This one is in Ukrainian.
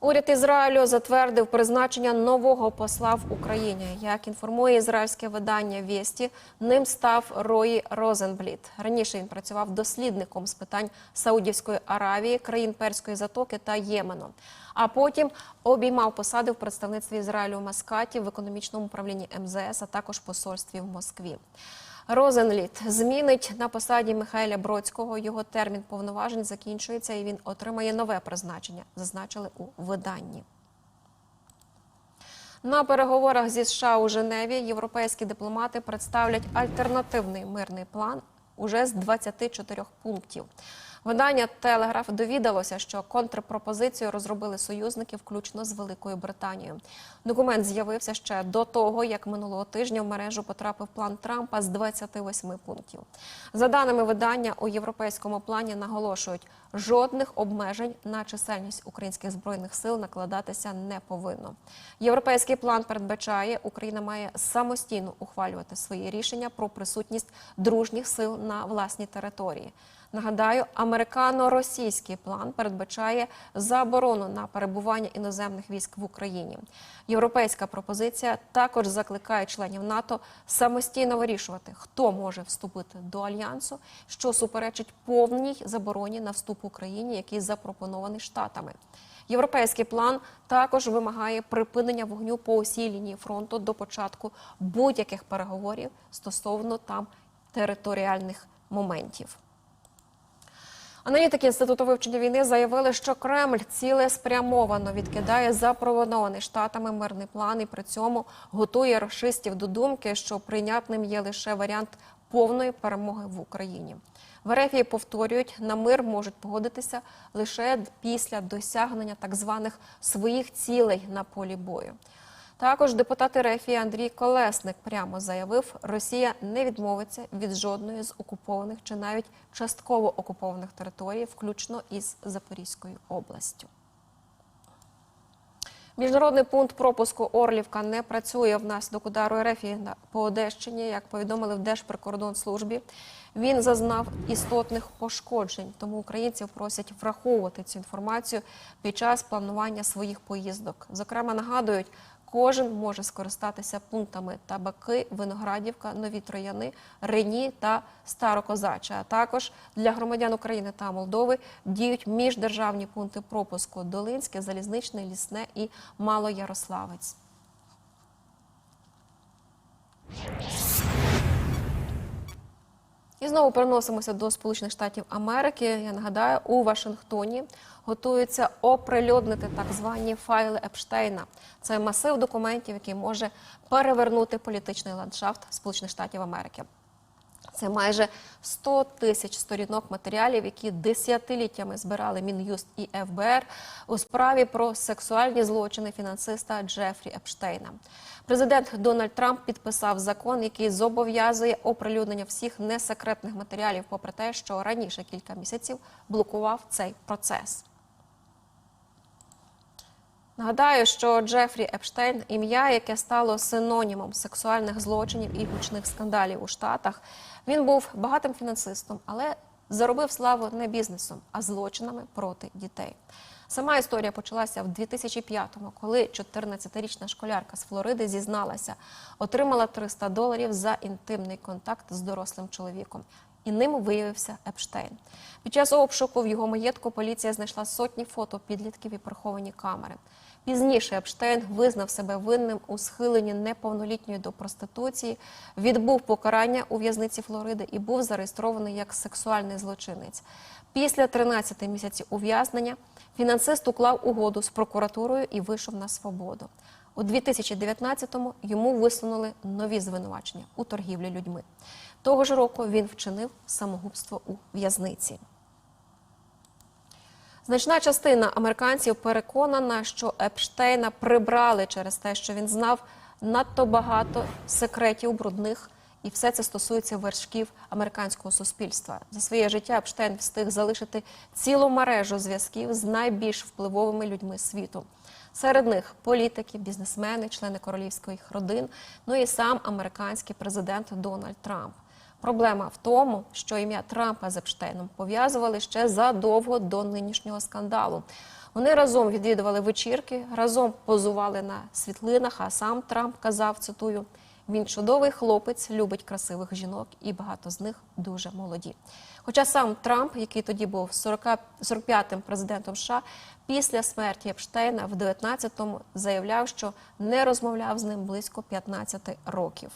Уряд Ізраїлю затвердив призначення нового посла в Україні. Як інформує ізраїльське видання Вєсті, ним став Рої Розенбліт. Раніше він працював дослідником з питань Саудівської Аравії, країн Перської затоки та Ємену. А потім обіймав посади в представництві Ізраїлю в Маскаті в економічному управлінні МЗС, а також посольстві в Москві. Розенліт змінить на посаді Михайля Бродського. Його термін повноважень закінчується, і він отримає нове призначення. Зазначили у виданні. На переговорах зі США у Женеві європейські дипломати представлять альтернативний мирний план уже з 24 пунктів. Видання Телеграф довідалося, що контрпропозицію розробили союзники, включно з Великою Британією. Документ з'явився ще до того, як минулого тижня в мережу потрапив план Трампа з 28 пунктів. За даними видання, у європейському плані наголошують, жодних обмежень на чисельність українських збройних сил накладатися не повинно. Європейський план передбачає, Україна має самостійно ухвалювати свої рішення про присутність дружніх сил на власній території. Нагадаю, американо-російський план передбачає заборону на перебування іноземних військ в Україні. Європейська пропозиція також закликає членів НАТО самостійно вирішувати, хто може вступити до альянсу, що суперечить повній забороні на вступ Україні, який запропонований штатами. Європейський план також вимагає припинення вогню по усій лінії фронту до початку будь-яких переговорів стосовно там територіальних моментів. Аналітики інституту вивчення війни заявили, що Кремль цілеспрямовано відкидає запропонований штатами мирний план і при цьому готує рашистів до думки, що прийнятним є лише варіант повної перемоги в Україні. В Ерефії повторюють, на мир можуть погодитися лише після досягнення так званих своїх цілей на полі бою. Також депутат Рефії Андрій Колесник прямо заявив, Росія не відмовиться від жодної з окупованих чи навіть частково окупованих територій, включно із Запорізькою областю. Міжнародний пункт пропуску Орлівка не працює внаслідок удару РФ по Одещині, як повідомили в Держприкордонслужбі. Він зазнав істотних пошкоджень, тому українців просять враховувати цю інформацію під час планування своїх поїздок. Зокрема, нагадують, кожен може скористатися пунктами Табаки, Виноградівка, Нові Трояни, Рені та Старокозача. А також для громадян України та Молдови діють міждержавні пункти пропуску Долинське, Залізничне, Лісне і Малоярославець. Знову переносимося до Сполучених Штатів Америки. Я нагадаю, у Вашингтоні готуються оприлюднити так звані файли Епштейна. Це масив документів, який може перевернути політичний ландшафт Сполучених Штатів Америки. Це майже 100 тисяч сторінок матеріалів, які десятиліттями збирали Мін'юст і ФБР у справі про сексуальні злочини фінансиста Джефрі Епштейна. Президент Дональд Трамп підписав закон, який зобов'язує оприлюднення всіх несекретних матеріалів, попри те, що раніше кілька місяців блокував цей процес. Нагадаю, що Джефрі Епштейн ім'я, яке стало синонімом сексуальних злочинів і гучних скандалів у Штатах. Він був багатим фінансистом, але заробив славу не бізнесом, а злочинами проти дітей. Сама історія почалася в 2005-му, коли 14-річна школярка з Флориди зізналася, отримала 300 доларів за інтимний контакт з дорослим чоловіком. І ним виявився Епштейн. Під час обшуку в його маєтку поліція знайшла сотні фото підлітків і приховані камери. Пізніше Епштейн визнав себе винним у схиленні неповнолітньої до проституції, відбув покарання у в'язниці Флориди і був зареєстрований як сексуальний злочинець. Після 13 місяців ув'язнення фінансист уклав угоду з прокуратурою і вийшов на свободу. У 2019-му йому висунули нові звинувачення у торгівлі людьми. Того ж року він вчинив самогубство у в'язниці. Значна частина американців переконана, що Епштейна прибрали через те, що він знав надто багато секретів брудних, і все це стосується вершків американського суспільства. За своє життя Епштейн встиг залишити цілу мережу зв'язків з найбільш впливовими людьми світу. Серед них політики, бізнесмени, члени королівських родин, ну і сам американський президент Дональд Трамп. Проблема в тому, що ім'я Трампа з Епштейном пов'язували ще задовго до нинішнього скандалу. Вони разом відвідували вечірки, разом позували на світлинах. А сам Трамп казав, цитую. Він чудовий хлопець, любить красивих жінок, і багато з них дуже молоді. Хоча сам Трамп, який тоді був 40 45-м президентом США, після смерті Епштейна в 19-му заявляв, що не розмовляв з ним близько 15 років.